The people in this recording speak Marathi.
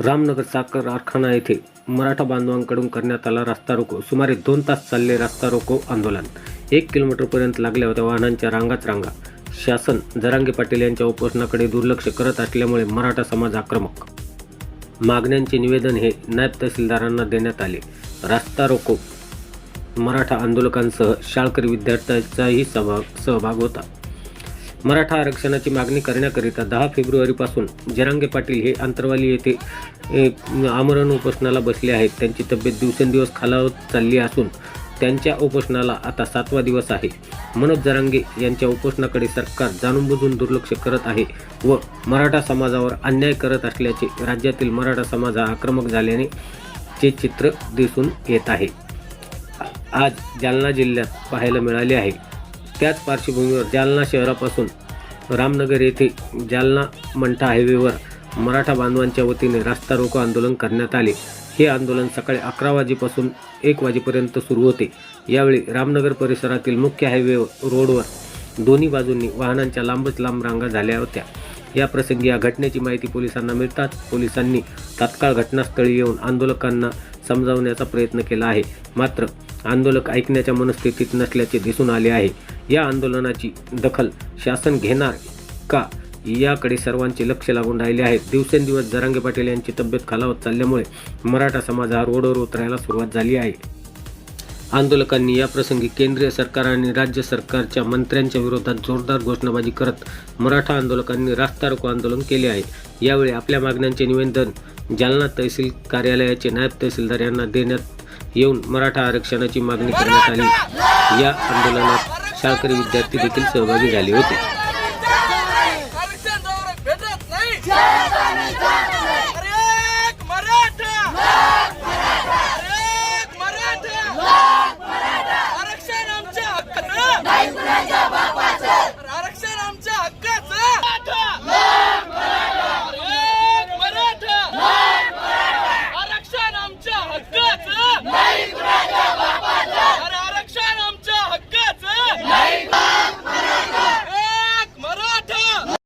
रामनगर साखर कारखाना येथे मराठा बांधवांकडून करण्यात आला रस्ता रोको. सुमारे दोन तास चालले रस्ता रोको आंदोलन. एक किलोमीटरपर्यंत लागल्या होत्या वाहनांच्या रांगाच रांगा. शासन जरांगे पाटील यांच्या उपोषणाकडे दुर्लक्ष करत असल्यामुळे मराठा समाज आक्रमक. मागण्यांचे निवेदन हे नायब तहसीलदारांना देण्यात आले. रस्ता रोको. मराठा आंदोलकांसह शाळकरी विद्यार्थ्यांचाही सहभाग सहभाग होता. मराठा आरक्षणाची मागणी करण्याकरिता दहा फेब्रुवारीपासून जरांगे पाटील हे आंतरवाली येथे आमरण उपोषणाला बसले आहेत. त्यांची तब्येत दिवसेंदिवस खालावत चालली असून त्यांच्या उपोषणाला आता सातवा दिवस आहे. मनोज जरांगे यांच्या उपोषणाकडे सरकार जाणूनबुजून दुर्लक्ष करत आहे व मराठा समाजावर अन्याय करत असल्याचे राज्यातील मराठा समाज हा आक्रमक झाल्याने चे चित्र दिसून येत आहे. आज जालना जिल्ह्यात पाहायला मिळाले आहे. त्याच पार्श्वभूमीवर जालना शहरापासून रामनगर येथे जालना मंठा हायवेवर मराठा बांधवांच्या वतीने रास्ता रोको आंदोलन करण्यात आले. हे आंदोलन सकाळी अकरा वाजेपासून एक वाजेपर्यंत सुरू होते. यावेळी रामनगर परिसरातील मुख्य हायवे रोडवर दोन्ही बाजूंनी वाहनांच्या लांबच लांब रांगा झाल्या होत्या. या प्रसंगी या घटनेची माहिती पोलिसांना मिळताच पोलिसांनी तात्काळ घटनास्थळी येऊन आंदोलकांना समजावण्याचा प्रयत्न केला आहे. मात्र आंदोलक ऐकण्याच्या मनस्थितीत नसल्याचे दिसून आले आहे. या आंदोलनाची दखल शासन घेणार का? याकडे सर्वांचे लक्ष लागून राहिले आहे. दिवसेंदिवस जरांगे पाटील यांची तब्येत खालावत चालल्यामुळे मराठा समाज हा रोडवर उतरायला सुरुवात झाली आहे. आंदोलकांनी याप्रसंगी केंद्रीय सरकार आणि राज्य सरकारच्या मंत्र्यांच्या विरोधात जोरदार घोषणाबाजी करत मराठा आंदोलकांनी रास्ता रोको आंदोलन केले आहे. यावेळी आपल्या मागण्यांचे निवेदन जालना तहसील कार्यालयाचे नायब तहसीलदार यांना देण्यात येऊन मराठा आरक्षणाची मागणी करण्यात आली. या आंदोलनात शाळकरी विद्यार्थी देखील सहभागी झाले होते.